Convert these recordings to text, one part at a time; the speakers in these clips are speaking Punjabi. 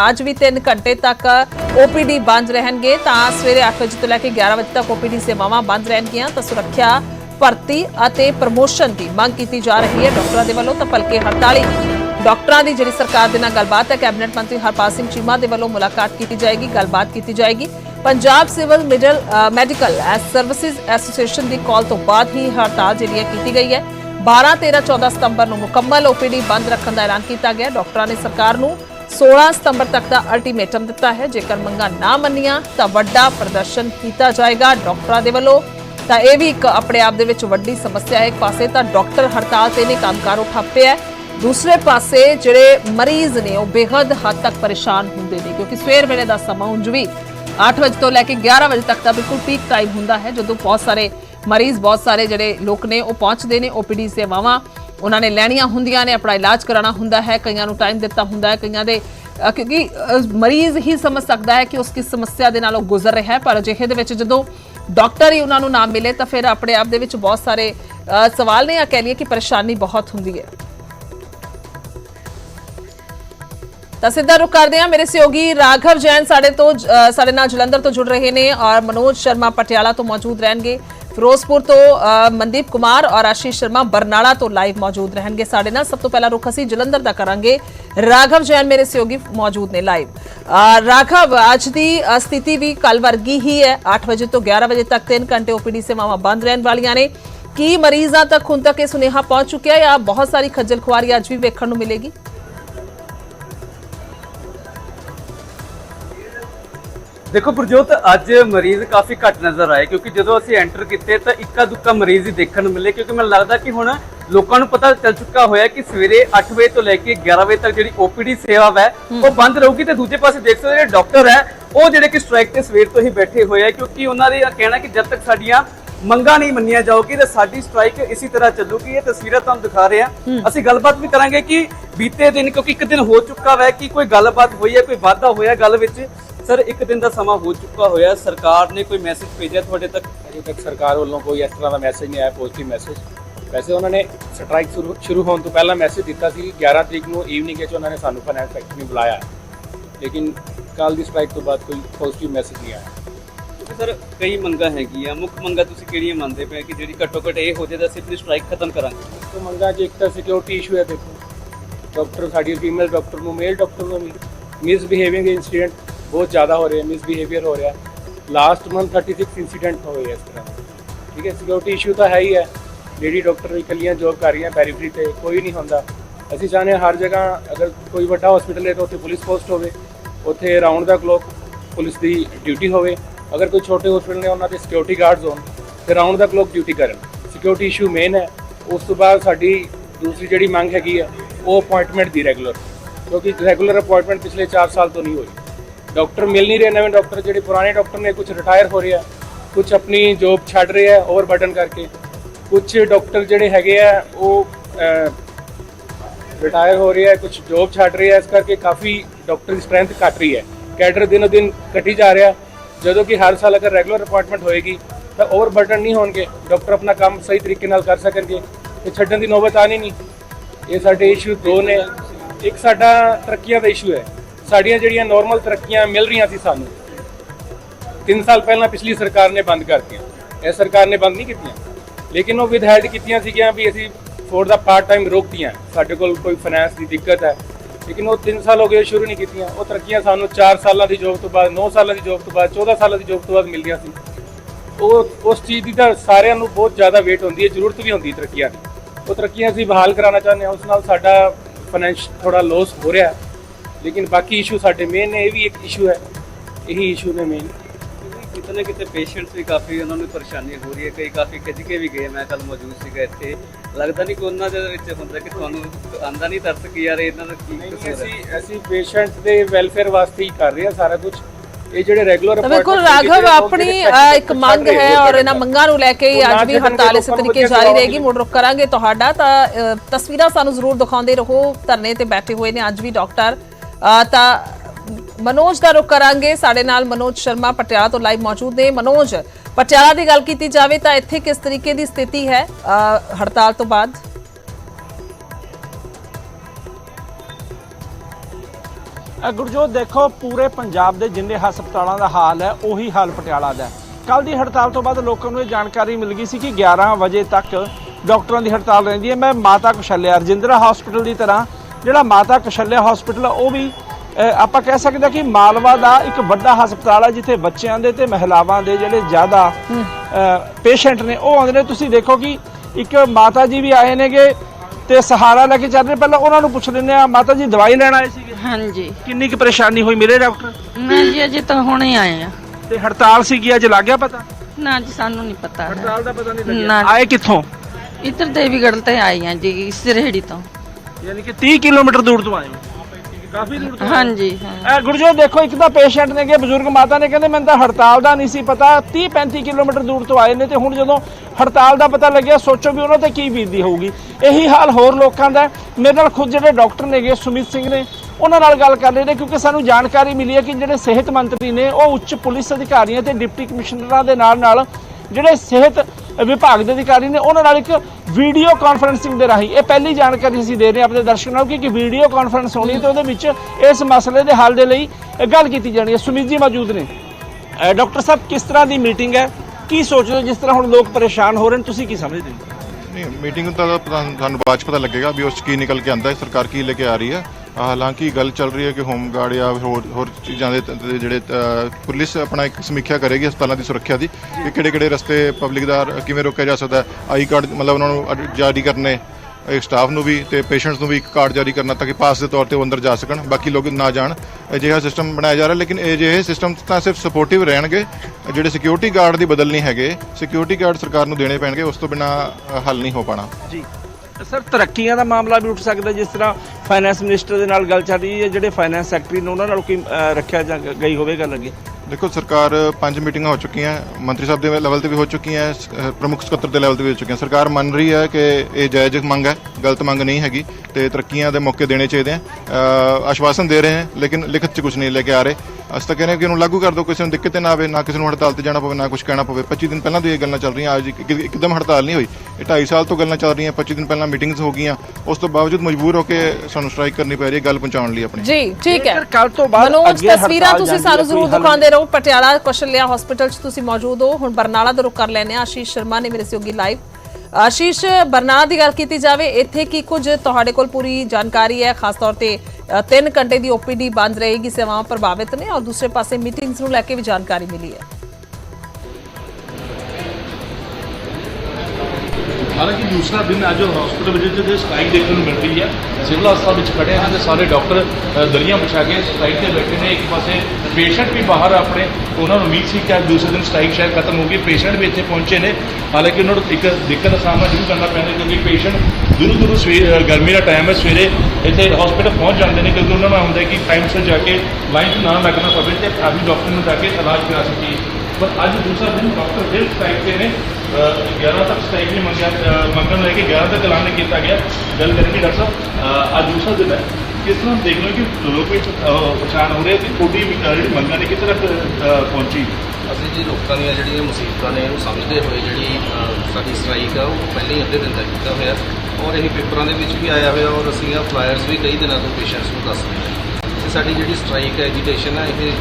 ਅੱਜ ਵੀ 3 ਘੰਟੇ ਤੱਕ OPD ਬੰਦ ਰਹਿਣਗੇ। ਤਾਂ ਸਵੇਰੇ 8 ਵਜੇ ਤੋਂ ਲੈ ਕੇ 11 ਵਜੇ ਤੱਕ OPD ਸੇਵਾਵਾਂ ਬੰਦ ਰਹਿਣਗੀਆਂ ਤਾਂ ਸੁਰੱਖਿਆ ਭਰਤੀ ਅਤੇ ਪ੍ਰਮੋਸ਼ਨ ਦੀ ਮੰਗ ਕੀਤੀ ਜਾ ਰਹੀ ਹੈ। ਡਾਕਟਰਾਂ ਦੇ ਵੱਲੋਂ ਤਾਂ ਭਲਕੇ 48 ਡਾਕਟਰਾਂ ਦੀ ਜਿਹੜੀ ਸਰਕਾਰ ਦੇ ਨਾਲ ਗੱਲਬਾਤ ਹੈ, ਕੈਬਨਿਟ ਮੰਤਰੀ ਹਰਪਾਲ ਸਿੰਘ ਚੀਮਾ ਦੇ ਵੱਲੋਂ ਮੁਲਾਕਾਤ ਕੀਤੀ ਜਾਏਗੀ, ਗੱਲਬਾਤ ਕੀਤੀ ਜਾਏਗੀ। Punjab civil middle medical services association ਦੀ ਕਾਲ ਤੋਂ ਬਾਅਦ ਹੀ ਹੜਤਾਲ ਜਿਹੜੀ ਹੈ ਕੀਤੀ ਗਈ ਹੈ। 12 13 14 ਸਤੰਬਰ ਨੂੰ ਮੁਕੰਮਲ OPD ਬੰਦ ਰੱਖਣ ਦਾ ਐਲਾਨ ਕੀਤਾ ਗਿਆ। ਡਾਕਟਰਾਂ ਨੇ ਸਰਕਾਰ ਨੂੰ 16 ਸਤੰਬਰ ਤੱਕ ਦਾ ਅਲਟੀਮੇਟਮ ਦਿੱਤਾ ਹੈ। ਜੇਕਰ ਮੰਗਾਂ ਨਾ ਮੰਨੀਆਂ, ਤਾਂ ਵੱਡਾ ਪ੍ਰਦਰਸ਼ਨ ਕੀਤਾ ਜਾਏਗਾ ਡਾਕਟਰਾਂ ਦੇ ਵੱਲੋਂ। ਤਾਂ ਇਹ ਵੀ ਇੱਕ ਆਪਣੇ ਆਪ ਦੇ ਵਿੱਚ ਵੱਡੀ ਸਮੱਸਿਆ ਹੈ। ਇੱਕ ਪਾਸੇ ਤਾਂ ਡਾਕਟਰ ਹੜਤਾਲ ਤੇ ਨੇ ਕੰਮਕਾਰ ਠੱਪੇ ਹੈ। ਦੂਸਰੇ ਪਾਸੇ ਜਿਹੜੇ ਮਰੀਜ਼ ਨੇ, ਉਹ ਬੇਹੱਦ ਹੱਦ ਤੱਕ ਪਰੇਸ਼ਾਨ ਹੁੰਦੇ ਨੇ, ਕਿਉਂਕਿ ਸਵੇਰ ਵੇਲੇ ਦਾ ਸਮਾਂ ਉਂਝ ਵੀ 8 ਵਜੇ ਤੋਂ ਲੈ ਕੇ 11 ਵਜੇ ਤੱਕ ਦਾ ਬਿਲਕੁਲ ਪੀਕ ਟਾਈਮ ਹੁੰਦਾ ਹੈ, ਜਦੋਂ ਬਹੁਤ ਸਾਰੇ ਮਰੀਜ਼, ਬਹੁਤ ਸਾਰੇ ਜਿਹੜੇ ਲੋਕ ਨੇ, ਉਹ ਪਹੁੰਚਦੇ ਨੇ OPD ਸੇਵਾਵਾਂ ਉਹਨਾਂ ਨੇ ਲੈਣੀਆਂ ਹੁੰਦੀਆਂ ਨੇ ਆਪਣਾ ਇਲਾਜ ਕਰਾਉਣਾ ਹੁੰਦਾ ਹੈ ਕਈਆਂ ਨੂੰ ਟਾਈਮ ਦਿੱਤਾ ਹੁੰਦਾ ਹੈ ਕਈਆਂ ਦੇ ਕਿਉਂਕਿ ਮਰੀਜ਼ ਹੀ ਸਮਝ ਸਕਦਾ ਹੈ ਕਿ ਉਸ ਕਿਸ ਸਮੱਸਿਆ ਦੇ ਨਾਲ ਉਹ ਗੁਜ਼ਰ ਰਿਹਾ ਹੈ ਪਰ ਅਜਿਹੇ ਦੇ ਵਿੱਚ ਜਦੋਂ ਡਾਕਟਰ ਹੀ ਉਹਨਾਂ ਨੂੰ ਨਾ ਮਿਲੇ ਤਾਂ ਫਿਰ ਆਪਣੇ ਆਪ ਦੇ ਵਿੱਚ ਬਹੁਤ ਸਾਰੇ ਅ, ਸਵਾਲ ਨੇ ਜਾਂ ਕਹਿ ਲਈਏ ਕਿ ਪਰੇਸ਼ਾਨੀ ਬਹੁਤ ਹੁੰਦੀ ਹੈ। ਤਾਂ ਸਿੱਧਾ ਰੁਕ ਕਰਦੇ ਹਾਂ ਮੇਰੇ ਸਹਿਯੋਗੀ ਰਾਘਵ ਜੈਨ ਸਾਡੇ ਤੋਂ ਸਾਡੇ ਨਾਲ ਜਲੰਧਰ ਤੋਂ ਜੁੜ ਰਹੇ ਨੇ ਔਰ ਮਨੋਜ ਸ਼ਰਮਾ ਪਟਿਆਲਾ ਤੋਂ ਮੌਜੂਦ ਰਹਿਣਗੇ। ਫਿਰੋਜ਼ਪੁਰ ਤੋਂ ਮਨਦੀਪ ਕੁਮਾਰ ਔਰ ਆਸ਼ੀਸ਼ ਸ਼ਰਮਾ ਬਰਨਾਲਾ ਤੋਂ ਲਾਈਵ ਮੌਜੂਦ ਰਹਿਣਗੇ ਸਾਡੇ ਨਾਲ। ਸਭ ਤੋਂ ਪਹਿਲਾਂ ਰੁਕ ਅਸੀਂ ਜਲੰਧਰ ਦਾ ਕਰਾਂਗੇ। ਰਾਘਵ ਜੈਨ ਮੇਰੇ ਸਹਿਯੋਗੀ ਮੌਜੂਦ ਨੇ ਲਾਈਵ ਰਾਘਵ, ਅੱਜ ਦੀ ਸਥਿਤੀ ਵੀ ਕੱਲ ਵਰਗੀ ਹੀ ਹੈ। 8 ਵਜੇ ਤੋਂ 11 ਵਜੇ ਤੱਕ 3 ਘੰਟੇ OPD ਸੇਵਾਵਾਂ ਬੰਦ ਰਹਿਣ ਵਾਲੀਆਂ ਨੇ। ਕੀ ਮਰੀਜ਼ਾਂ ਤੱਕ ਹੁਣ ਤੱਕ ਇਹ ਸੁਨੇਹਾ ਪਹੁੰਚ ਚੁੱਕਿਆ ਜਾਂ ਬਹੁਤ ਸਾਰੀ ਖੱਜਲ ਖੁਆਰੀ ਅੱਜ ਵੀ ਵੇਖਣ ਨੂੰ ਮਿਲੇਗੀ? ਦੇਖੋ ਪ੍ਰਜੋਤ ਅੱਜ ਮਰੀਜ਼ ਕਾਫੀ ਘੱਟ ਨਜ਼ਰ ਆਏ ਕਿਉਂਕਿ ਜਦੋਂ ਅਸੀਂ ਐਂਟਰ ਕੀਤੇ ਤਾਂ ਇੱਕਾ ਦੁੱਕਾ ਮਰੀਜ਼ ਹੀ ਦੇਖਣ ਨੂੰ ਮਿਲੇ ਕਿਉਂਕਿ ਮੈਨੂੰ ਲੱਗਦਾ ਕਿ ਹੁਣ ਲੋਕਾਂ ਨੂੰ ਪਤਾ ਚੱਲ ਚੁੱਕਾ ਹੋਇਆ ਕਿ ਸਵੇਰੇ 8 ਵਜੇ ਤੋਂ ਲੈ ਕੇ 11 ਵਜੇ ਤੱਕ ਜਿਹੜੀ OPD ਸੇਵਾ ਹੈ। ਉਹ ਬੰਦ ਰਹੂਗੀ ਤੇ ਦੂਜੇ ਪਾਸੇ ਦੇਖ ਸਕਦੇ ਜਿਹੜੇ ਡਾਕਟਰ ਹੈ ਉਹ ਜਿਹੜੇ ਕਿ ਸਟ੍ਰਾਈਕ ਤੇ ਸਵੇਰ ਤੋਂ ਹੀ ਬੈਠੇ ਹੋਏ ਆ ਕਿਉਂਕਿ ਉਹਨਾਂ ਦੇ ਕਹਿਣਾ ਕਿ ਜਦ ਤੱਕ ਸਾਡੀਆਂ ਮੰਗਾਂ ਨਹੀਂ ਮੰਨੀਆਂ ਜਾਊਗੀ ਤੇ ਸਾਡੀ ਸਟ੍ਰਾਈਕ ਇਸੇ ਤਰ੍ਹਾਂ ਚੱਲੂਗੀ। ਇਹ ਤਸਵੀਰਾਂ ਤੁਹਾਨੂੰ ਦਿਖਾ ਰਹੇ ਆ ਅਸੀਂ ਗੱਲਬਾਤ ਵੀ ਕਰਾਂਗੇ ਕਿ ਬੀਤੇ ਦਿਨ ਕਿਉਂਕਿ ਇੱਕ ਦਿਨ ਹੋ ਚੁੱਕਾ ਹੈ ਕਿ ਕੋਈ ਗੱਲਬਾਤ ਹੋਈ ਹੈ ਕੋਈ ਵਾਅਦਾ ਹੋਇਆ ਗੱਲ ਵਿੱਚ। ਸਰ ਇੱਕ ਦਿਨ ਦਾ ਸਮਾਂ ਹੋ ਚੁੱਕਾ ਹੋਇਆ। ਸਰਕਾਰ ਨੇ ਕੋਈ ਮੈਸੇਜ ਭੇਜਿਆ ਤੁਹਾਡੇ ਤੱਕ? ਅਜੇ ਤੱਕ ਸਰਕਾਰ ਵੱਲੋਂ ਕੋਈ ਇਸ ਤਰ੍ਹਾਂ ਦਾ ਮੈਸੇਜ ਨਹੀਂ ਆਇਆ ਪੋਜ਼ਿਟਿਵ ਮੈਸੇਜ ਵੈਸੇ ਉਹਨਾਂ ਨੇ ਸਟ੍ਰਾਈਕ ਸ਼ੁਰੂ ਸ਼ੁਰੂ ਹੋਣ ਤੋਂ ਪਹਿਲਾਂ ਮੈਸੇਜ ਦਿੱਤਾ ਸੀ 11 ਤਰੀਕ ਨੂੰ ਈਵਨਿੰਗ ਵਿੱਚ ਉਹਨਾਂ ਨੇ ਸਾਨੂੰ ਫਾਈਨੈਂਸ ਸੈਕਟਰ ਨੂੰ ਬੁਲਾਇਆ। ਲੇਕਿਨ ਕੱਲ ਦੀ ਸਟ੍ਰਾਈਕ ਤੋਂ ਬਾਅਦ ਕੋਈ ਪੋਜ਼ਿਟਿਵ ਮੈਸੇਜ ਨਹੀਂ ਆਇਆ। ਸਰ ਕਈ ਮੰਗਾਂ ਹੈਗੀਆਂ। ਮੁੱਖ ਮੰਗਾਂ ਤੁਸੀਂ ਕਿਹੜੀਆਂ ਮੰਨਦੇ ਪਏ? ਕਿ ਜਿਹੜੀ ਘੱਟੋ ਘੱਟ ਇਹ ਹੋ ਜਾਏ ਤਾਂ ਅਸੀਂ ਆਪਣੀ ਸਟ੍ਰਾਈਕ ਖਤਮ ਕਰਾਂਗੇ। ਤੋਂ ਮੰਗਾ ਜੀ ਇੱਕ ਤਾਂ ਸਿਕਿਉਰਿਟੀ ਇਸ਼ੂ ਹੈ ਦੇਖੋ। ਡਾਕਟਰ ਸਾਡੀ ਫੀਮੇਲ ਡਾਕਟਰ ਨੂੰ ਮੇਲ ਡਾਕਟਰ ਨੂੰ ਮਿਸ ਬਿਹੇਵਿੰਗ ਇਨਸੀਡੈਂਟ ਬਹੁਤ ਜ਼ਿਆਦਾ ਹੋ ਰਹੇ ਮਿਸਬਿਹੇਵੀਅਰ ਹੋ ਰਿਹਾ ਲਾਸਟ ਮੰਥ 36 ਇਨਸੀਡੈਂਟ ਹੋਏ ਇਸ ਤਰ੍ਹਾਂ ਠੀਕ ਹੈ ਸਿਕਿਉਰਿਟੀ ਇਸ਼ੂ ਤਾਂ ਹੈ ਹੀ ਹੈ ਲੇਡੀ ਡਾਕਟਰ ਇਕੱਲੀਆਂ ਜੋਬ ਕਰ ਰਹੀਆਂ ਪੈਰੀਫਰੀ ਤੇ ਕੋਈ ਨਹੀਂ ਹੁੰਦਾ ਅਸੀਂ ਚਾਹੁੰਦੇ ਹਾਂ ਹਰ ਜਗ੍ਹਾ ਅਗਰ ਕੋਈ ਵੱਡਾ ਹਸਪੀਟਲ ਹੈ ਤਾਂ ਉੱਥੇ ਪੁਲਿਸ ਪੋਸਟ ਹੋਵੇ ਉੱਥੇ ਰਾਉਂਡ ਦਾ ਕਲੋਕ ਪੁਲਿਸ ਦੀ ਡਿਊਟੀ ਹੋਵੇ ਅਗਰ ਕੋਈ ਛੋਟੇ ਹਸਪੀਟਲ ਨੇ ਉਹਨਾਂ ਦੇ ਸਿਕਿਉਰਿਟੀ ਗਾਰਡਸ ਹੋਣ ਤੇ ਰਾਉਂਡ ਦਾ ਕਲੋਕ ਡਿਊਟੀ ਕਰਨ ਸਿਕਿਉਰਿਟੀ ਇਸ਼ੂ ਮੇਨ ਹੈ ਉਸ ਤੋਂ ਬਾਅਦ ਸਾਡੀ ਦੂਸਰੀ ਜਿਹੜੀ ਮੰਗ ਹੈਗੀ ਹੈ ਉਹ ਅਪਾਇੰਟਮੈਂਟ ਦੀ ਰੈਗੂਲਰ ਕਿਉਂਕਿ ਰੈਗੂਲਰ ਅਪਾਇੰਟਮੈਂਟ ਪਿਛਲੇ 4 ਸਾਲ ਤੋਂ ਨਹੀਂ ਹੋਈ ਡਾਕਟਰ ਮਿਲ ਨਹੀਂ ਰਹੇ, ਨਵੇਂ ਡਾਕਟਰ ਜਿਹੜੇ ਪੁਰਾਣੇ ਡਾਕਟਰ ਨੇ ਕੁਝ ਰਿਟਾਇਰ ਹੋ ਰਹੇ ਆ ਕੁਝ ਆਪਣੀ ਜੋਬ ਛੱਡ ਰਹੇ ਆ ਓਵਰ ਓਵਰਬਰਡਨ ਕਰਕੇ। ਕੁਝ ਡਾਕਟਰ ਜਿਹੜੇ ਹੈਗੇ ਆ, ਉਹ ਰਿਟਾਇਰ ਹੋ ਰਹੇ ਆ ਕੁਝ ਜੋਬ ਛੱਡ ਰਹੇ ਆ ਇਸ ਕਰਕੇ ਕਾਫੀ ਡਾਕਟਰ ਦੀ ਸਟਰੈਂਥ ਘਟ ਰਹੀ ਹੈ। ਕੈਡਰ ਦਿਨੋ ਦਿਨ ਘਟੀ ਜਾ ਰਿਹਾ। ਜਦੋਂ ਕਿ ਹਰ ਸਾਲ ਅਗਰ ਰੈਗੂਲਰ ਅਪਾਇੰਟਮੈਂਟ ਹੋਏਗੀ, ਤਾਂ ਓਵਰ ਓਵਰਬਰਡਨ ਨਹੀਂ ਹੋਣਗੇ। ਡਾਕਟਰ ਆਪਣਾ ਕੰਮ ਸਹੀ ਤਰੀਕੇ ਨਾਲ ਕਰ ਸਕਣਗੇ। ਤੇ ਛੱਡਣ ਦੀ ਨੌਬਤ ਆਣੀ ਨਹੀਂ। ਇਹ ਸਾਡੇ ਇਸ਼ੂ ਦੋ ਨੇ। ਇੱਕ ਸਾਡਾ ਤਰੱਕੀਆਂ ਦਾ ਇਸ਼ੂ ਹੈ। ਸਾਡੀਆਂ ਜਿਹੜੀਆਂ ਨਾਰਮਲ ਤਰੱਕੀਆਂ ਮਿਲ ਰਹੀਆਂ ਸੀ ਸਾਨੂੰ 3 ਸਾਲ ਪਹਿਲਾਂ ਪਿਛਲੀ ਸਰਕਾਰ ਨੇ ਬੰਦ ਕਰਤੀਆਂ। ਇਹ ਸਰਕਾਰ ਨੇ ਬੰਦ ਨਹੀਂ ਕੀਤੀਆਂ। ਲੇਕਿਨ ਉਹ ਵਿਦਹੈਲਡ ਕੀਤੀਆਂ ਸੀਗੀਆਂ ਵੀ ਅਸੀਂ ਫੋਰ ਦਾ ਪਾਰਟ ਟਾਈਮ ਰੋਕਤੀਆਂ। ਸਾਡੇ ਕੋਲ ਕੋਈ ਫਾਈਨੈਂਸ ਦੀ ਦਿੱਕਤ ਹੈ। ਲੇਕਿਨ ਉਹ 3 ਸਾਲ ਹੋ ਗਏ, ਸ਼ੁਰੂ ਨਹੀਂ ਕੀਤੀਆਂ। ਉਹ ਤਰੱਕੀਆਂ ਸਾਨੂੰ 4 ਸਾਲਾਂ ਦੀ ਜੋਬ ਤੋਂ ਬਾਅਦ 9 ਸਾਲਾਂ ਦੀ ਜੋਬ ਤੋਂ ਬਾਅਦ 14 ਸਾਲਾਂ ਦੀ ਜੋਬ ਤੋਂ ਬਾਅਦ ਮਿਲਦੀਆਂ ਸੀ। ਉਹ, ਉਸ ਚੀਜ਼ ਦੀ ਤਾਂ ਸਾਰਿਆਂ ਨੂੰ ਬਹੁਤ ਜ਼ਿਆਦਾ ਵੇਟ ਹੁੰਦੀ ਹੈ, ਜ਼ਰੂਰਤ ਵੀ ਹੁੰਦੀ ਤਰੱਕੀਆਂ ਦੀ। ਉਹ ਤਰੱਕੀਆਂ ਅਸੀਂ ਬਹਾਲ ਕਰਾਉਣਾ ਚਾਹੁੰਦੇ ਹਾਂ। ਉਸ ਨਾਲ ਸਾਡਾ ਫਾਈਨੈਂਸ਼ ਥੋੜਾ ਲੋਸ ਹੋ ਰਿਹਾ ਲੇਕਿਨ ਬਾਕੀ ਇਸ਼ੂ ਸਾਡੇ ਮੇਨ ਨੇ ਇਹ ਵੀ ਇੱਕ ਇਸ਼ੂ ਹੈ ਇਹੀ ਇਸ਼ੂ ਨੇ ਮੇਨ ਕਿਤੇ ਨਾ ਕਿਤੇ ਪੇਸ਼ੈਂਟਸ ਵੀ ਕਾਫੀ ਉਹਨਾਂ ਨੂੰ ਪਰੇਸ਼ਾਨੀ ਹੋ ਰਹੀ ਹੈ ਕਈ ਕਾਫੀ ਖਿੱਚ ਕੇ ਵੀ ਗਏ ਮੈਂ ਕੱਲ ਮੌਜੂਦ ਸੀਗਾ ਇੱਥੇ ਲੱਗਦਾ ਨਹੀਂ ਕਿ ਉਹਨਾਂ ਦੇ ਵਿੱਚ ਹੁੰਦਾ ਕਿ ਤੁਹਾਨੂੰ ਆਂਦਾ ਨਹੀਂ ਤਰਸ ਕਿ ਯਾਰ ਇਹਨਾਂ ਦਾ ਕੀ ਨਹੀਂ ਕਸੂਰ ਹੈ ਅਸੀਂ ਅਸੀਂ ਪੇਸ਼ੈਂਟ ਦੇ ਵੈਲਫੇਅਰ ਵਾਸਤੇ ਹੀ ਕਰ ਰਹੇ ਹਾਂ ਸਾਰਾ ਕੁਝ ਇਹ ਜਿਹੜੇ ਰੈਗੂਲਰ ਤਾਂ ਬਿਲਕੁਲ ਰਾਘਵ ਆਪਣੀ ਇੱਕ ਮੰਗ ਹੈ ਔਰ ਇਹਨਾਂ ਮੰਗਾਂ ਨੂੰ ਲੈ ਕੇ ਅੱਜ ਵੀ ਹੜਤਾਲ ਇਸੇ ਤਰੀਕੇ ਜਾਰੀ ਰਹੇਗੀ ਮੁੜ ਰੁਕ ਕਰਾਂਗੇ ਤੁਹਾਡਾ ਤਾਂ ਤਸਵੀਰਾਂ ਸਾਨੂੰ ਜ਼ਰੂਰ ਦਿਖਾਉਂਦੇ ਰਹੋ ਧਰਨੇ ਤੇ ਬੈਠੇ ਹੋਏ ਨੇ ਅੱਜ ਵੀ ਡਾਕਟਰ ਤਾਂ ਮਨੋਜ ਦਾ ਰੁਕ ਕਰਾਂਗੇ। ਸਾਡੇ ਨਾਲ ਮਨੋਜ ਸ਼ਰਮਾ ਪਟਿਆਲਾ ਤੋਂ ਲਾਈਵ ਮੌਜੂਦ ਨੇ। ਮਨੋਜ, ਪਟਿਆਲਾ ਦੀ ਗੱਲ ਕੀਤੀ ਜਾਵੇ ਤਾਂ ਇੱਥੇ ਕਿਸ ਤਰੀਕੇ ਦੀ ਸਥਿਤੀ ਹੈ? ਹੜਤਾਲ ਤੋਂ ਬਾਅਦ। ਗੁਰਜੋਤ, ਦੇਖੋ, ਪੂਰੇ ਪੰਜਾਬ ਦੇ ਜਿੰਨੇ ਹਸਪਤਾਲਾਂ ਦਾ ਹਾਲ ਹੈ, ਉਹੀ ਹਾਲ ਪਟਿਆਲਾ ਦਾ ਕੱਲ ਦੀ ਹੜਤਾਲ ਤੋਂ ਬਾਅਦ ਲੋਕਾਂ ਨੂੰ ਇਹ ਜਾਣਕਾਰੀ ਮਿਲ ਗਈ ਸੀ ਕਿ 11 ਵਜੇ ਤੱਕ ਡਾਕਟਰਾਂ ਦੀ ਹੜਤਾਲ ਰਹਿੰਦੀ ਹੈ। ਮੈਂ ਮਾਤਾ ਕੁਸ਼ਲਿਆ ਰਜਿੰਦਰਾ ਹਸਪੀਟਲ ਦੀ ਤਰ੍ਹਾਂ ਜਿਹੜਾ ਮਾਤਾ ਕੁਸ਼ਲਿਆ ਹਸਪੀਟਲ ਆ, ਉਹ ਵੀ ਆਪਾਂ ਕਹਿ ਸਕਦੇ ਹਾਂ ਕਿ ਮਾਲਵਾ ਦਾ ਇੱਕ ਵੱਡਾ ਹਸਪਤਾਲ ਹੈ ਜਿੱਥੇ ਬੱਚਿਆਂ ਦੇ ਤੇ ਮਹਿਲਾਵਾਂ ਦੇ ਜਿਹੜੇ ਜ਼ਿਆਦਾ ਪੇਸ਼ੈਂਟ ਨੇ ਉਹ ਆਉਂਦੇ ਨੇ। ਤੁਸੀਂ ਦੇਖੋ ਕਿ ਇੱਕ ਮਾਤਾ ਜੀ ਵੀ ਆਏ ਨੇਗੇ ਤੇ ਸਹਾਰਾ ਲੈ ਕੇ ਚੱਲ ਰਹੇ। ਪਹਿਲਾਂ ਉਹਨਾਂ ਨੂੰ ਪੁੱਛ ਲੈਂਦੇ ਆ ਮਾਤਾ ਜੀ ਦਵਾਈ ਲੈਣ ਆਏ ਸੀਗੇ? ਹਾਂਜੀ। ਕਿੰਨੀ ਕੁ ਪਰੇਸ਼ਾਨੀ ਹੋਈ? ਮੇਰੇ ਡਾਕਟਰ? ਨਾ ਜੀ ਅਜੇ ਤਾਂ ਹੁਣੇ ਆਏ ਆ ਤੇ ਹੜਤਾਲ ਸੀਗੀ ਅੱਜ ਲੱਗ ਗਿਆ ਪਤਾ? ਨਾ ਜੀ ਸਾਨੂੰ ਨਹੀਂ ਪਤਾ। ਹੜਤਾਲ ਦਾ ਪਤਾ ਨਹੀਂ ਲੱਗਿਆ। ਆਏ ਕਿੱਥੋਂ? ਇੱਧਰ ਦੇਵੀਗੜ੍ਹ ਤੇ ਆਏ ਆ ਜੀ ਸਿਰਹੜੀ ਤੋਂ। ਯਾਨੀ ਕਿ 30 ਕਿਲੋਮੀਟਰ ਦੂਰ ਤੋਂ ਆਏ ਹੋ। ਕਾਫੀ ਦੂਰ ਤੋਂ ਹਾਂਜੀ ਹਾਂ। ਐ ਗੁਰਜੋਤ ਦੇਖੋ ਇੱਕ ਤਾਂ ਪੇਸ਼ੈਂਟ ਨੇਗੇ ਬਜ਼ੁਰਗ ਮਾਤਾ ਨੇ ਕਹਿੰਦੇ ਮੈਨੂੰ ਤਾਂ ਹੜਤਾਲ ਦਾ ਨਹੀਂ ਸੀ ਪਤਾ। 30 35 ਕਿਲੋਮੀਟਰ ਦੂਰ ਤੋਂ ਆਏ ਨੇ ਤੇ ਹੁਣ ਜਦੋਂ ਹੜਤਾਲ ਦਾ ਪਤਾ ਲੱਗਿਆ ਸੋਚੋ ਵੀ ਉਹਨਾਂ ਤੇ ਕੀ ਬੀਤਦੀ ਹੋਊਗੀ। ਇਹੀ ਹਾਲ ਹੋਰ ਲੋਕਾਂ ਦਾ ਹੈ। ਮੇਰੇ ਨਾਲ ਖੁਦ ਜਿਹੜੇ ਡਾਕਟਰ ਨੇਗੇ ਸੁਮਿਤ ਸਿੰਘ ਨੇ ਉਹਨਾਂ ਨਾਲ ਗੱਲ ਕਰ ਰਹੇ ਨੇ ਕਿਉਂਕਿ ਸਾਨੂੰ ਜਾਣਕਾਰੀ ਮਿਲੀ ਹੈ ਕਿ ਜਿਹੜੇ ਸਿਹਤ ਮੰਤਰੀ ਨੇ ਉਹ ਉੱਚ ਪੁਲਿਸ ਅਧਿਕਾਰੀਆਂ ਤੇ ਡਿਪਟੀ ਕਮਿਸ਼ਨਰਾਂ ਦੇ ਨਾਲ ਨਾਲ ਜਿਹੜੇ ਸਿਹਤ ਵਿਭਾਗ ਦੇ ਅਧਿਕਾਰੀ ਨੇ ਉਹਨਾਂ ਨਾਲ ਇੱਕ ਵੀਡੀਓ ਕਾਨਫਰੰਸਿੰਗ ਦੇ ਰਾਹੀਂ ਇਹ ਪਹਿਲੀ ਜਾਣਕਾਰੀ ਅਸੀਂ ਦੇ ਰਹੇ ਹਾਂ ਆਪਣੇ ਦਰਸ਼ਕਾਂ ਨੂੰ ਕਿ ਵੀਡੀਓ ਕਾਨਫਰੰਸ ਹੋਣੀ ਹੈ ਤੇ ਉਹਦੇ ਵਿੱਚ ਇਸ ਮਸਲੇ ਦੇ ਹੱਲ ਦੇ ਲਈ ਗੱਲ ਕੀਤੀ ਜਾਣੀ ਹੈ। ਸੁਮਿਤ ਜੀ ਮੌਜੂਦ ਨੇ। ਡਾਕਟਰ ਸਾਹਿਬ, ਕਿਸ ਤਰ੍ਹਾਂ ਦੀ ਮੀਟਿੰਗ ਹੈ? ਕੀ ਸੋਚਦੇ ਹੋ ਜਿਸ ਤਰ੍ਹਾਂ ਹੁਣ ਲੋਕ ਪਰੇਸ਼ਾਨ ਹੋ ਰਹੇ ਨੇ? ਤੁਸੀਂ ਕੀ ਸਮਝਦੇ ਹੋ? ਨਹੀਂ, ਮੀਟਿੰਗ ਦਾ ਤਾਂ ਪਤਾ- ਬਾਅਦ 'ਚ ਪਤਾ ਲੱਗੇਗਾ ਵੀ ਉਸ 'ਚ ਕੀ ਨਿਕਲ ਕੇ ਆਂਦਾ ਹੈ, ਸਰਕਾਰ ਕੀ ਲੈ ਕੇ ਆ ਰਹੀ ਹੈ। ਹਾਲਾਂਕਿ ਗੱਲ ਚੱਲ ਰਹੀ ਹੈ ਕਿ ਹੋਮ ਗਾਰਡ ਜਾਂ ਹੋਰ ਹੋਰ ਚੀਜ਼ਾਂ ਦੇ ਤ- ਤੇ ਜਿਹੜੇ ਅ, ਪੁਲਿਸ ਆਪਣਾ ਇੱਕ ਸਮੀਖਿਆ ਕਰੇਗੀ ਹਸਪਤਾਲਾਂ ਦੀ ਸੁਰੱਖਿਆ ਦੀ ਕਿ ਕਿਹੜੇ ਕਿਹੜੇ ਰਸਤੇ ਪਬਲਿਕ ਦਾ ਕਿਵੇਂ ਰੋਕਿਆ ਜਾ ਸਕਦਾ ਹੈ। ਆਈ ਕਾਰਡ ਮਤਲਬ ਉਹਨਾਂ ਨੂੰ ਅਡ- ਜਾਰੀ ਕਰਨੇ ਇੱਕ ਸਟਾਫ ਨੂੰ ਵੀ ਤੇ ਪੇਸ਼ੈਂਟਸ ਨੂੰ ਵੀ ਇੱਕ ਕਾਰਡ ਜਾਰੀ ਕਰਨਾ ਤਾਂ ਕਿ ਪਾਸ ਦੇ ਤੌਰ ਤੇ ਉਹ ਅੰਦਰ ਜਾ ਸਕਣ ਬਾਕੀ ਲੋਕ ਨਾ ਜਾਣ। ਅਜਿਹਾ ਸਿਸਟਮ ਬਣਾਇਆ ਜਾ ਰਿਹਾ ਲੇਕਿਨ ਇਹ ਜਿਹੇ ਸਿਸਟਮ ਤਾਂ ਸਿਰਫ ਸਪੋਰਟਿਵ ਰਹਿਣਗੇ। ਜਿਹੜੇ ਸਿਕਿਉਰਿਟੀ ਗਾਰਡ ਦੀ ਬਦਲ ਨਹੀਂ ਹੈਗੇ ਸਿਕਿਉਰਿਟੀ ਗਾਰਡ ਸਰਕਾਰ ਨੂੰ ਦੇਣੇ ਪੈਣਗੇ ਉਸ ਤੋਂ ਬਿਨਾ ਹੱਲ ਨਹੀਂ ਹੋ ਪਾਣਾ। ਜੀ। ਸਰ, ਤਰੱਕੀਆਂ ਦਾ ਮਾਮਲਾ ਵੀ ਉੱਠ ਸਕਦਾ ਜਿਸ ਤਰ੍ਹਾਂ ਫਾਈਨੈਂਸ ਮਿਨਿਸਟਰ ਦੇ ਨਾਲ ਗੱਲ ਚੱਲ ਰਹੀ ਹੈ, ਜਿਹੜੇ ਫਾਈਨੈਂਸ ਸੈਕਟਰੀ ਨੇ ਉਹਨਾਂ ਨਾਲ ਕੋਈ ਰੱਖਿਆ ਗਈ ਹੋਵੇ ਗੱਲ ਅੱਗੇ ਦੇਖੋ, ਸਰਕਾਰ ਪੰਜ ਮੀਟਿੰਗਾਂ ਹੋ ਚੁੱਕੀਆਂ, ਮੰਤਰੀ ਸਾਹਿਬ ਦੇ ਲੈਵਲ ਤੇ ਵੀ ਹੋ ਚੁੱਕੀਆਂ ਪ੍ਰਮੁੱਖ ਸਕੱਤਰ ਦੇ ਲੈਵਲ ਤੇ ਵੀ ਹੋ ਚੁੱਕੀਆਂ। ਸਰਕਾਰ ਮੰਨ ਰਹੀ ਹੈ ਕਿ ਇਹ ਜਾਇਜ਼ ਮੰਗ ਹੈ, ਗਲਤ ਮੰਗ ਨਹੀਂ ਹੈਗੀ ਤੇ ਤਰੱਕੀਆਂ ਦੇ ਮੌਕੇ ਦੇਣੇ ਚਾਹੀਦੇ ਆ। ਆਸ਼ਵਾਸਨ ਦੇ ਰਹੇ ਹਨ ਲੇਕਿਨ ਲਿਖਤ 'ਚ ਕੁਝ ਨਹੀਂ ਲੈ ਕੇ ਆ ਰਹੇ। ਅਸੀਂ ਤਾਂ ਕਹਿੰਦੇ ਕਿ ਇਹਨੂੰ ਲਾਗੂ ਕਰ ਦਿਓ ਕਿਸੇ ਨੂੰ ਦਿੱਕਤ ਨਾ ਆਵੇ ਨਾ ਕਿਸੇ ਨੂੰ ਹੜਤਾਲ ਤੇ ਜਾਣਾ ਪਵੇ ਨਾ ਕੁਝ ਕਹਿਣਾ ਪਵੇ। 25 ਦਿਨ ਪਹਿਲਾਂ ਤੋਂ ਇਹ ਗੱਲਾਂ ਚੱਲ ਰਹੀਆਂ ਅੱਜ ਇੱਕ- ਇੱਕ- ਇੱਕਦਮ ਹੜਤਾਲ ਨਹੀਂ ਹੋਈ। ਇਹ 2.5 ਸਾਲ ਤੋਂ ਗੱਲਾਂ ਚੱਲ ਰਹੀਆਂ 25 ਦਿਨ ਪਹਿਲਾਂ ਮੀਟਿੰਗਸ ਹੋ ਗਈਆਂ। ਉਸ ਤੋਂ ਬਾਵਜੂਦ ਮਜਬੂਰ ਹੋ ਕੇ ਸਾਨੂੰ ਸਟ੍ਰਾਈਕ ਕਰਨੀ ਪੈ ਰਹੀ ਹੈ ਗੱਲ ਪਹੁੰਚਾਉਣ ਲਈ ਆਪਣੀ। ਜੀ ਠੀਕ ਹੈ। ਜੇਕਰ ਕੱਲ੍ਹ ਤੋਂ ਬਾਅਦ ਮਨੋਜ ਅੱਗੇ ਤਸਵੀਰਾਂ ਹੜਤਾਲ ਤੁਸੀਂ ਜਾਂਦੀ ਸਾਨੂੰ ਜ਼ਰੂਰ ਕੋਈ ਹੱਲ ਦਿਖਾਉਂਦੇ ਰਹੋ। ਪਟਿਆਲਾ ਕੌਸ਼ਲਿਆ ਹਸਪੀਟਲ 'ਚ ਤੁਸੀਂ ਮੌਜੂਦ ਹੋ। ਹੁਣ ਬਰਨਾਲਾ ਦਾ ਰੁਕ ਕਰ ਲੈਨੇ ਆ ਆਸ਼ੀਸ਼ ਸ਼ਰਮਾ ਨੇ ਮੇਰੇ ਸਹਿਯੋਗੀ ਲਾਈਵ ਆਸ਼ੀਸ਼ ਬਰਨਾਲਾ ਦੀ ਗੱਲ ਕੀਤੀ ਜਾਵੇ ਇੱਥੇ ਕੀ ਕੁਝ ਤੁਹਾਡੇ ਕੋਲ ਪੂਰੀ ਜਾਣਕਾਰੀ ਹੈ? ਖਾਸ ਤੌਰ ਤੇ 3 ਘੰਟੇ ਦੀ ਓਪੀਡੀ ਬੰਦ ਰਹੇਗੀ, ਸੇਵਾਵਾਂ ਪ੍ਰਭਾਵਿਤ ਨੇ ਔਰ ਦੂਸਰੇ ਪਾਸੇ ਮੀਟਿੰਗਸ ਨੂੰ ਲੈ ਕੇ ਵੀ ਜਾਣਕਾਰੀ ਮਿਲੀ ਹੈ। ਹਾਲਾਂਕਿ ਦੂਸਰਾ ਦਿਨ ਅੱਜ ਹਸਪੀਟਲ ਵਿੱਚ ਜਿਹੜੇ ਸਟ੍ਰਾਈਕ ਦੇਖਣ ਨੂੰ ਮਿਲ ਰਹੀ ਹੈ ਸਿਵਲ ਹਸਪਤਾਲ ਵਿੱਚ ਖੜੇ ਹਨ ਤੇ ਸਾਰੇ ਡਾਕਟਰ ਅ, ਦਰੀਆਂ ਵਿਛਾ ਕੇ ਸਟ੍ਰਾਈਕ ਤੇ ਬੈਠੇ ਨੇ। ਇੱਕ ਪਾਸੇ ਪੇਸ਼ੈਂਟ ਵੀ ਬਾਹਰ ਆਪਣੇ ਉਹਨਾਂ ਨੂੰ ਉਮੀਦ ਸੀ ਕਿ ਅੱਜ ਦੂਸਰੇ ਦਿਨ ਸਟ੍ਰਾਈਕ ਸ਼ਾਇਦ ਖਤਮ ਹੋ ਗਈ ਪੇਸ਼ੈਂਟ ਵੀ ਇੱਥੇ ਪਹੁੰਚੇ ਨੇ। ਹਾਲਾਂਕਿ ਉਹਨਾਂ ਨੂੰ ਇੱਕ ਦਿੱਕਤ ਦਾ ਸਾਹਮਣਾ ਜ਼ਰੂਰ ਕਰਨਾ ਪੈਂਦਾ ਕਿਉਂਕਿ ਪੇਸ਼ੈਂਟ ਦੂਰੋਂ ਦੂਰੋਂ ਸਵੇਰ ਗਰਮੀ ਦਾ ਟਾਈਮ ਹੈ। ਸਵੇਰੇ ਇੱਥੇ ਹਸਪੀਟਲ ਪਹੁੰਚ ਜਾਂਦੇ ਨੇ ਕਿਉਂਕਿ ਉਹਨਾਂ ਨੂੰ ਹੁੰਦਾ ਕਿ ਟਾਈਮ ਸਿਰ ਜਾ ਕੇ ਲਾਈਨ 'ਚ ਨਾ ਲੱਗਣਾ ਪਵੇ ਤੇ ਆਪ ਡਾਕਟਰ ਨੂੰ ਜਾ ਕੇ ਇਲਾਜ ਕਰਾ ਸਕੀਏ। ਪਰ ਅੱਜ ਦੂਸਰਾ ਦਿਨ ਡਾਕਟਰ ਫਿਰ ਸਟ੍ਰਾਈਕ ਤੇ ਨੇ। 11 ਤੱਕ ਸਟ੍ਰਾਈਕ ਨਹੀਂ ਮੰਗਿਆ ਅ, ਮੰਗਣ ਲੈ ਕੇ 11 ਤੱਕ ਐਲਾਨ ਨਹੀਂ ਕੀਤਾ ਗਿਆ। ਗੱਲ ਕਰਾਂਗੇ ਡਾਕਟਰ ਸਾਹਿਬ ਅੱਜ ਦੂਸਰਾ ਦਿਨ ਹੈ। ਕਿਸ ਤਰ੍ਹਾਂ ਦੇਖ ਲਓ ਕਿ ਲੋਕ ਵਿੱਚ ਪਛਾਣ ਹੋ ਰਹੇ ਕਿ ਤੁਹਾਡੀ ਜਿਹੜੀ ਮੰਗਾਂ ਨੇ ਕਿਸ ਤਰ੍ਹਾਂ ਪਹੁੰਚੀ? ਅਸੀਂ ਜੀ ਲੋਕਾਂ ਦੀਆਂ ਜਿਹੜੀਆਂ ਮੁਸੀਬਤਾਂ ਨੇ ਉਹਨੂੰ ਸਮਝਦੇ ਹੋਏ ਜਿਹੜੀ ਸਾਡੀ ਸਟ੍ਰਾਈਕ ਆ ਉਹ ਪਹਿਲੇ ਹੀ ਅੱਧੇ ਦਿਨ ਦਾ ਕੀਤਾ ਹੋਇਆ। ਔਰ ਇਹ ਪੇਪਰਾਂ ਦੇ ਵਿੱਚ ਵੀ ਆਇਆ ਹੋਇਆ ਔਰ ਅਸੀਂ ਆ ਫਲਾਇਰਸ ਵੀ ਕਈ ਦਿਨਾਂ ਤੋਂ ਪੇਸ਼ੈਂਟਸ ਨੂੰ ਦੱਸ ਰਹੇ ਹਾਂ। ਤੇ ਸਾਡੀ ਜਿਹੜੀ ਸਟ੍ਰਾਈਕ ਐਜੀਟੇਸ਼ਨ ਹੈ ਇਹ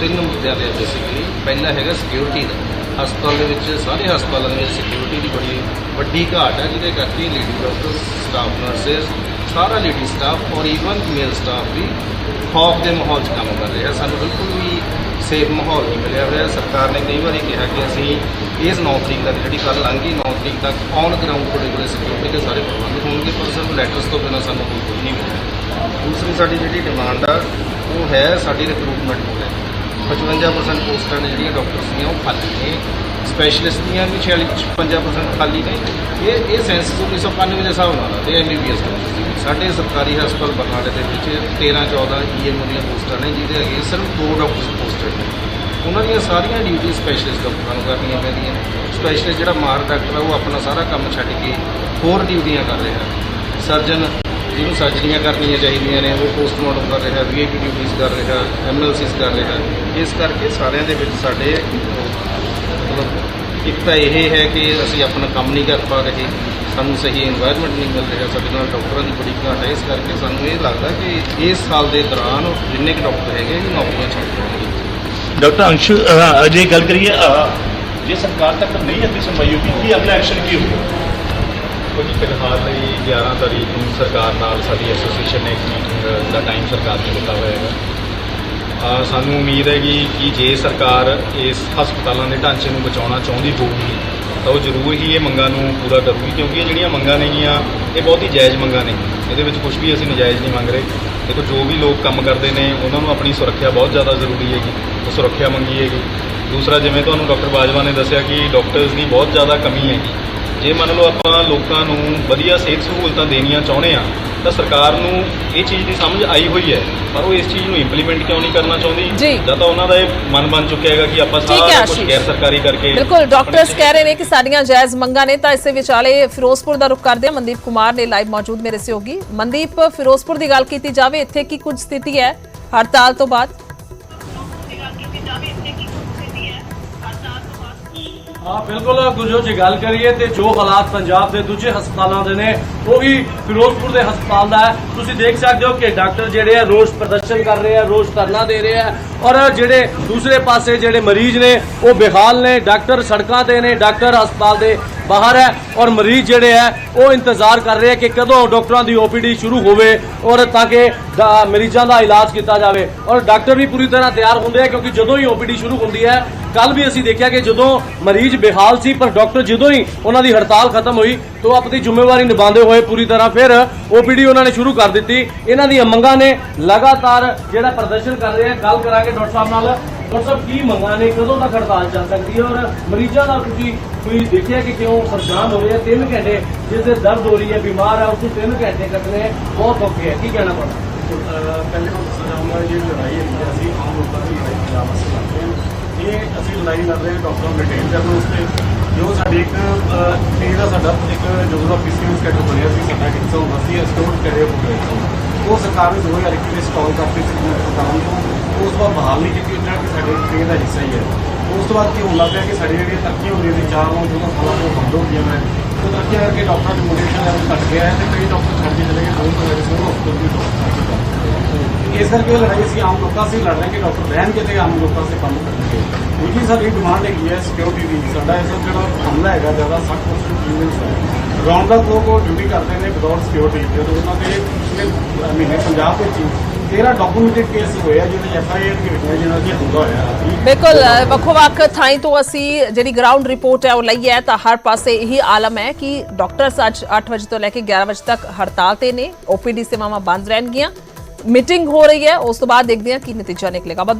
ਤਿੰਨ ਮੁੱਦਿਆਂ ਤੇ ਬੇਸਿਕਲੀ ਪਹਿਲਾ ਹੈਗਾ ਸਿਕਿਉਰਿਟੀ ਦਾ। ਹਸਪਤਾਲ ਦੇ ਵਿੱਚ, ਸਾਰੇ ਹਸਪਤਾਲਾਂ ਦੇ ਵਿੱਚ ਸਿਕਿਉਰਿਟੀ ਦੀ ਬੜੀ ਵੱਡੀ ਘਾਟ ਹੈ, ਜਿਹਦੇ ਕਰਕੇ ਲੇਡੀ ਡਾਕਟਰ ਸਟਾਫ ਨਰਸਸ ਸਾਰਾ ਲੇਡੀ ਸਟਾਫ ਔਰ ਈਵਨ ਮੇਲ ਸਟਾਫ ਵੀ ਖੌਫ ਦੇ ਮਾਹੌਲ 'ਚ ਕੰਮ ਕਰ ਰਿਹਾ ਸਾਨੂੰ ਬਿਲਕੁਲ ਵੀ ਸੇਫ ਮਾਹੌਲ ਨਹੀਂ ਮਿਲਿਆ ਹੋਇਆ। ਸਰਕਾਰ ਨੇ ਕਈ ਵਾਰੀ ਕਿਹਾ ਕਿ ਅਸੀਂ ਇਸ 9 ਤਰੀਕ ਤੱਕ, ਜਿਹੜੀ ਕੱਲ ਲੰਘੀ 9 ਤਰੀਕ ਤੱਕ ਔਨ ਗਰਾਊਂਡ ਕੋਲੇ ਕੋਲੇ ਸਿਕਿਉਰਿਟੀ ਦੇ ਸਾਰੇ ਪ੍ਰਬੰਧ ਹੋਣਗੇ, ਪਰ ਸਿਰਫ ਲੈਟਰਸ ਤੋਂ ਬਿਨਾਂ ਸਾਨੂੰ ਕੋਈ ਕੁਝ ਨਹੀਂ ਮਿਲਿਆ। ਦੂਸਰੀ ਸਾਡੀ ਜਿਹੜੀ ਡਿਮਾਂਡ ਆ, ਉਹ ਹੈ ਸਾਡੀ ਰਿਕਰੂਟਮੈਂਟ ਨੂੰ 55% ਪੋਸਟਾਂ ਨੇ ਜਿਹੜੀਆਂ ਡਾਕਟਰਸ ਦੀਆਂ ਉਹ ਖਾਲੀ ਨੇ ਸਪੈਸ਼ਲਿਸਟ ਦੀਆਂ ਵੀ 46 55% ਖਾਲੀ ਨੇ ਇਹ ਇਹ ਸੈਂਸਸ 1991 ਦੇ ਹਿਸਾਬ ਨਾਲ ਆ ਤੇ ਐਮਬੀਬੀਐਸ ਸਾਡੇ ਸਰਕਾਰੀ ਹਸਪਤਾਲ ਬਰਨਾਲੇ ਦੇ ਵਿੱਚ 13 14 ਈਐਮਓ ਦੀਆਂ ਪੋਸਟਾਂ ਨੇ, ਜਿਹਦੇ ਅੱਗੇ ਸਿਰਫ ਦੋ ਡਾਕਟਰਸ ਪੋਸਟਡ ਨੇ। ਉਹਨਾਂ ਦੀਆਂ ਸਾਰੀਆਂ ਡਿਊਟੀ ਸਪੈਸ਼ਲਿਸਟ ਡਾਕਟਰਾਂ ਨੂੰ ਕਰਨੀਆਂ ਪੈਂਦੀਆਂ। ਸਪੈਸ਼ਲਿਸਟ ਜਿਹੜਾ ਮਾਰ ਡਾਕਟਰ ਆ, ਉਹ ਆਪਣਾ ਸਾਰਾ ਕੰਮ ਛੱਡ ਕੇ ਹੋਰ ਡਿਊਟੀਆਂ ਕਰ ਰਿਹਾ। ਸਰਜਨ ਜਿਹਨੂੰ ਸਰਜਰੀਆਂ ਕਰਨੀਆਂ ਚਾਹੀਦੀਆਂ ਨੇ, ਉਹ ਪੋਸਟਮਾਰਟਮ ਕਰ ਰਿਹਾ ਵੀਆਈਪੀ ਡਿਊਟੀਆਂ ਕਰ ਰਿਹਾ ਐਮਐਲਸੀਸ ਕਰ ਰਿਹਾ। ਇਸ ਕਰਕੇ ਸਾਰਿਆਂ ਦੇ ਵਿੱਚ ਸਾਡੇ ਮਤਲਬ ਇੱਕ ਤਾਂ ਇਹ ਹੈ ਕਿ ਅਸੀਂ ਆਪਣਾ ਕੰਮ ਨਹੀਂ ਕਰ ਪਾ ਰਹੇ ਸਾਨੂੰ ਸਹੀ এনवायरमेंट ਨਹੀਂ ਮਿਲ ਰਿਹਾ ਸਾਡੇ ਨਾਲ ਡਾਕਟਰਾਂ ਦੀ ਬੜੀ ਘਾਟ ਹੈ ਇਸ ਕਰਕੇ ਸਾਨੂੰ ਇਹ ਲੱਗਦਾ ਕਿ ਇਸ ਸਾਲ ਦੇ ਦੌਰਾਨ ਜਿੰਨੇ ਕਿ ਡਾਕਟਰ ਹੈਗੇ ਇਹ ਨੌਕਰੀਆਂ ਛੱਡ ਜਾਣਗੇ ਡਾਕਟਰ ਅੰਸ਼ੂ ਅਜੇ ਗੱਲ ਕਰੀਏ ਜੇ ਸਰਕਾਰ ਤੱਕ ਨਹੀਂ ਅੱਗੇ ਸੁਣਵਾਈ ਹੋਈ ਕੀ ਅਗਲਾ ਐਕਸ਼ਨ ਕੀ ਹੋਊਗਾ? ਕੁਝ ਫਿਲਹਾਲ ਲਈ 11 ਤਾਰੀਖ ਨੂੰ ਸਰਕਾਰ ਨਾਲ ਸਾਡੀ ਐਸੋਸੀਏਸ਼ਨ ਨੇ ਇੱਕ ਮੀਟਿੰਗ ਦਾ ਟਾਈਮ ਸਰਕਾਰ ਨੇ ਦਿੱਤਾ ਹੋਇਆ ਹੈਗਾ। ਸਾਨੂੰ ਉਮੀਦ ਹੈਗੀ ਕਿ ਜੇ ਸਰਕਾਰ ਇਸ ਹਸਪਤਾਲਾਂ ਦੇ ਢਾਂਚੇ ਨੂੰ ਬਚਾਉਣਾ ਚਾਹੁੰਦੀ ਹੋਊਗੀ, ਤਾਂ ਉਹ ਜ਼ਰੂਰ ਹੀ ਇਹ ਮੰਗਾਂ ਨੂੰ ਪੂਰਾ ਕਰੂਗੀ, ਕਿਉਂਕਿ ਇਹ ਜਿਹੜੀਆਂ ਮੰਗਾਂ ਨੇਗੀਆਂ, ਇਹ ਬਹੁਤ ਹੀ ਜਾਇਜ਼ ਮੰਗਾਂ ਨੇ। ਇਹਦੇ ਵਿੱਚ ਕੁਝ ਵੀ ਅਸੀਂ ਨਜਾਇਜ਼ ਨਹੀਂ ਮੰਗ ਰਹੇ। ਦੇਖੋ, ਜੋ ਵੀ ਲੋਕ ਕੰਮ ਕਰਦੇ ਨੇ, ਉਹਨਾਂ ਨੂੰ ਆਪਣੀ ਸੁਰੱਖਿਆ ਬਹੁਤ ਜ਼ਿਆਦਾ ਜ਼ਰੂਰੀ ਹੈਗੀ, ਉਹ ਸੁਰੱਖਿਆ ਮੰਗੀ ਹੈਗੀ। ਦੂਸਰਾ, ਜਿਵੇਂ ਤੁਹਾਨੂੰ ਡਾਕਟਰ ਬਾਜਵਾ ਨੇ ਦੱਸਿਆ ਕਿ ਡਾਕਟਰਸ ਦੀ ਬਹੁਤ ਜ਼ਿਆਦਾ ਕਮੀ ਹੈਗੀ। ਜੇ ਮੰਨ ਲਓ ਆਪਾਂ ਲੋਕਾਂ ਨੂੰ ਵਧੀਆ ਸਿਹਤ ਸਹੂਲਤਾਂ ਦੇਣੀਆਂ ਚਾਹੁੰਦੇ ਆ ਤਾਂ ਸਰਕਾਰ ਨੂੰ ਇਹ ਚੀਜ਼ ਦੀ ਸਮਝ ਆਈ ਹੋਈ ਹੈ ਪਰ ਉਹ ਇਸ ਚੀਜ਼ ਨੂੰ ਇੰਪਲੀਮੈਂਟ ਕਿਉਂ ਨਹੀਂ ਕਰਨਾ ਚਾਹੁੰਦੀ ਜੀ। ਤਾਂ ਉਹਨਾਂ ਦਾ ਇਹ ਮਨ ਬਣ ਚੁੱਕਿਆ ਹੈਗਾ ਕਿ ਆਪਾਂ ਸਾਰਾ ਕੁਝ। ਗੈਰ ਸਰਕਾਰੀ ਕਰਕੇ ਬਿਲਕੁਲ ਡਾਕਟਰਸ ਕਹਿ ਰਹੇ ਨੇ ਕਿ ਸਾਡੀਆਂ ਜਾਇਜ਼ ਮੰਗਾਂ ਨੇ ਤਾਂ ਇਸੇ ਵਿਚਾਲੇ ਫਿਰੋਜ਼ਪੁਰ ਦਾ ਰੁਖ ਕਰਦੇ ਮਨਦੀਪ ਕੁਮਾਰ ਨੇ ਲਾਈਵ ਮੌਜੂਦ ਮੇਰੇ ਸਹਿਯੋਗੀ ਮਨਦੀਪ ਫਿਰੋਜ਼ਪੁਰ ਦੀ ਗੱਲ ਕੀਤੀ ਜਾਵੇ ਇੱਥੇ ਕੀ ਕੁਝ ਸਥਿਤੀ ਹੈ ਹੜਤਾਲ ਤੋਂ ਬਾਅਦ ਹਾਂ, ਬਿਲਕੁਲ ਗੁਰਜੋ ਜੀ, ਗੱਲ ਕਰੀਏ ਤੇ ਜੋ ਹਾਲਾਤ ਪੰਜਾਬ ਦੇ ਦੂਜੇ ਹਸਪਤਾਲਾਂ ਦੇ ਨੇ, ਉਹ ਵੀ ਫਿਰੋਜ਼ਪੁਰ ਦੇ ਹਸਪਤਾਲ ਦਾ ਹੈ। ਤੁਸੀਂ ਦੇਖ ਸਕਦੇ ਹੋ ਕਿ ਡਾਕਟਰ ਜਿਹੜੇ ਆ ਰੋਜ਼ ਪ੍ਰਦਰਸ਼ਨ ਕਰ ਰਹੇ ਆ ਰੋਜ਼ ਧਰਨਾ ਦੇ ਰਹੇ ਆ ਔਰ ਜਿਹੜੇ ਦੂਸਰੇ ਪਾਸੇ ਜਿਹੜੇ ਮਰੀਜ਼ ਨੇ, ਉਹ ਬੇਹਾਲ ਨੇ। ਡਾਕਟਰ ਸੜਕਾਂ ਤੇ ਨੇ, ਡਾਕਟਰ ਹਸਪਤਾਲ ਦੇ ਬਾਹਰ ਹੈ ਔਰ ਮਰੀਜ਼ ਜਿਹੜੇ ਹੈ, ਉਹ ਇੰਤਜ਼ਾਰ ਕਰ ਰਹੇ ਹੈ ਕਿ ਕਦੋਂ ਡਾਕਟਰਾਂ ਦੀ ਓਪੀਡੀ ਸ਼ੁਰੂ ਹੋਵੇ ਔਰ ਤਾਂ ਕਿ ਡਾ- ਮਰੀਜ਼ਾਂ ਦਾ ਇਲਾਜ ਕੀਤਾ ਜਾਵੇ। ਔਰ ਡਾਕਟਰ ਵੀ ਪੂਰੀ ਤਰ੍ਹਾਂ ਤਿਆਰ ਹੁੰਦੇ ਆ ਕਿਉਂਕਿ ਜਦੋਂ ਹੀ ਓਪੀਡੀ ਸ਼ੁਰੂ ਹੁੰਦੀ ਹੈ ਕੱਲ ਵੀ ਅਸੀਂ ਦੇਖਿਆ ਕਿ ਜਦੋਂ ਮਰੀਜ਼ ਬੇਹਾਲ ਸੀ, ਪਰ ਡਾਕਟਰ ਜਦੋਂ ਹੀ ਉਹਨਾਂ ਦੀ ਹੜਤਾਲ ਖਤਮ ਹੋਈ, ਤਾਂ ਉਹ ਆਪਣੀ ਜ਼ਿੰਮੇਵਾਰੀ ਨਿਭਾਉਂਦੇ ਹੋਏ ਪੂਰੀ ਤਰ੍ਹਾਂ ਫਿਰ ਓਪੀਡੀ ਉਹਨਾਂ ਨੇ ਸ਼ੁਰੂ ਕਰ ਦਿੱਤੀ। ਇਹਨਾਂ ਦੀਆਂ ਮੰਗਾਂ ਨੇ ਲਗਾਤਾਰ ਜਿਹੜਾ ਪ੍ਰਦਰਸ਼ਨ ਕਰ ਰਹੇ ਆ ਗੱਲ ਕਰਾਂਗੇ ਡਾਕਟਰ ਸਾਹਿਬ ਨਾਲ। ਡਾਕਟਰ ਸਾਹਿਬ, ਕੀ ਮੰਗਾਂ ਨੇ? ਕਦੋਂ ਤੱਕ ਹੜਤਾਲ ਚੱਲ ਸਕਦੀ ਹੈ ਔਰ ਮਰੀਜ਼ਾਂ ਦਾ ਤੁਸੀਂ ਤੁਸੀਂ ਦੇਖਿਆ ਕਿ ਕਿਉਂ ਪਰੇਸ਼ਾਨ ਹੋ ਰਹੇ ਆ? 3 ਘੰਟੇ ਜਿਸ ਦੇ ਦਰਦ ਹੋ ਰਹੀ ਹੈ, ਬਿਮਾਰ ਹੈ ਉਸ ਨੂੰ 3 ਘੰਟੇ ਕੱਟਣੇ ਬਹੁਤ ਔਖੇ ਹੈ ਕੀ ਕਹਿਣਾ ਤੁਹਾਡਾ? ਪਹਿਲੇ ਮੈਂ ਦੱਸਣਾ ਚਾਹੂੰਗਾ ਜਿਹੜੀ ਲੜਾਈ ਹੈ ਅਸੀਂ ਆਮ ਲੋਕਾਂ ਦੀ ਲੜਾਈ ਪੰਜਾਬ ਅਸੀਂ ਲੜਦੇ ਹਾਂ, ਇਹ ਅਸੀਂ ਲੜਾਈ ਲੜ ਰਹੇ ਹਾਂ ਡਾਕਟਰਾਂ ਨੂੰ ਰਿਟੇਨ ਕਰਨ ਵਾਸਤੇ ਜੋ ਸਾਡੇ ਇੱਕ ਇਹ ਦਾ ਸਾਡਾ ਇੱਕ ਜਦੋਂ ਦਾ ਪੀਸੀਐਮ ਸਕੇਡਿਊਲ ਬਣਿਆ ਸੀ, ਸਾਡਾ ਹਿੱਸਾ ਹੁੰਦਾ ਸੀ ਸਟੋਰ ਕਰਿਆ ਹੋਇਆ ਉਹ ਸਰਕਾਰ ਨੇ 2021 ਵਿੱਚ ਸਟਾਲ ਕਰਤੀ ਸੀ ਹਸਪਤਾਲ ਨੂੰ ਉਸ ਤੋਂ ਬਾਅਦ ਬਹਾਲ ਨਹੀਂ ਕੀਤੀ ਜਿਹੜਾ ਕਿ ਸਾਡੇ ਟ੍ਰੇਨ ਦਾ ਹਿੱਸਾ ਹੀ ਹੈ ਉਸ ਤੋਂ ਬਾਅਦ ਕੀ ਹੋਣ ਲੱਗ ਪਿਆ ਕਿ ਸਾਡੀ ਜਿਹੜੀਆਂ ਤਰੱਕੀਆਂ ਹੁੰਦੀਆਂ ਸੀ ਚਾਰ ਨੂੰ ਜਦੋਂ ਸਾਲਾਂ ਤੋਂ ਬੰਦ ਹੋ ਗਈਆਂ ਨੇ ਉਹ ਤਰੱਕੀਆਂ ਕਰਕੇ ਡਾਕਟਰਾਂ ਦੀ ਮੋਟੀਵੇਸ਼ਨ ਲੈਵਲ ਘਟ ਗਿਆ ਹੈ ਤੇ ਕਈ ਡਾਕਟਰ ਛੱਡ ਕੇ ਚਲੇ ਗਏ ਦੋ ਤੋਂ ਸਿਵਲ ਹਸਪਤਾਲ ਦੀ ਡਾਕਟਰ ਇਸ ਕਰਕੇ ਇਹ ਲੜਾਈ ਅਸੀਂ ਆਮ ਲੋਕਾਂ ਸੇ ਲੜ ਰਹੇ ਹਾਂ ਕਿ ਡਾਕਟਰ ਰਹਿਣਗੇ ਤੇ ਆਮ ਲੋਕਾਂ ਸੇ ਕੰਮ ਕਰਨਗੇ ਦੂਜੀ ਸਾਡੀ ਡਿਮਾਂਡ ਹੈਗੀ ਹੈ ਸਿਕਿਉਰਿਟੀ ਦੀ ਸਾਡਾ ਇਸ ਵਕਤ ਜਿਹੜਾ ਹਮਲਾ ਹੈਗਾ ਜ਼ਿਆਦਾ 60% ਯੂਨੀਅਨਸ ਹੈ ਗਰਾਊਂਡ ਦਾ ਲੋਕ ਉਹ ਡਿਊਟੀ ਕਰਦੇ ਨੇ ਵਿਦਆਊਟ ਸਿਕਿਉਰਿਟੀ ਜਦੋਂ ਉਹਨਾਂ ਦੇ ਪਿਛਲੇ ਮਹੀਨੇ ਪੰਜਾਬ ਵਿੱਚ ਹੀ 13 ਡਾਕੂਮੈਂਟਡ ਕੇਸ ਹੋਏ ਆ ਜਿਹਦੇ ਐਫ ਆਈ ਆਰ ਦੀ ਹੋਈਆਂ ਜਿਹਨਾਂ ਦੀ ਹੁੰਦਾ ਹੋਇਆ ਰਾਤੀ ਬਿਲਕੁਲ ਅ, ਵੱਖੋ-ਵੱਖ ਥਾਈਂ ਤੋਂ ਅਸੀਂ ਜਿਹੜੀ ਗਰਾਊਂਡ ਰਿਪੋਰਟ ਹੈ ਉਹ ਲਈ ਹੈ ਤਾਂ ਹਰ ਪਾਸੇ ਇਹੀ ਆਲਮ ਹੈ ਕਿ ਡਾਕਟਰਸ ਅੱਜ 8 ਵਜੇ ਤੋਂ ਲੈ ਕੇ 11 ਵਜੇ ਤੱਕ ਹੜਤਾਲ ਤੇ ਨੇ ਓਪੀਡੀ ਸੇਵਾਵਾਂ ਬੰਦ ਰਹਿਣਗੀਆਂ ਮੀਟਿੰਗ ਹੋ ਰਹੀ ਹੈ ਉਸ ਤੋਂ ਬਾਅਦ ਦੇਖਦੇ ਹਾਂ ਕੀ ਨਤੀਜਾ ਨਿਕਲੇਗਾ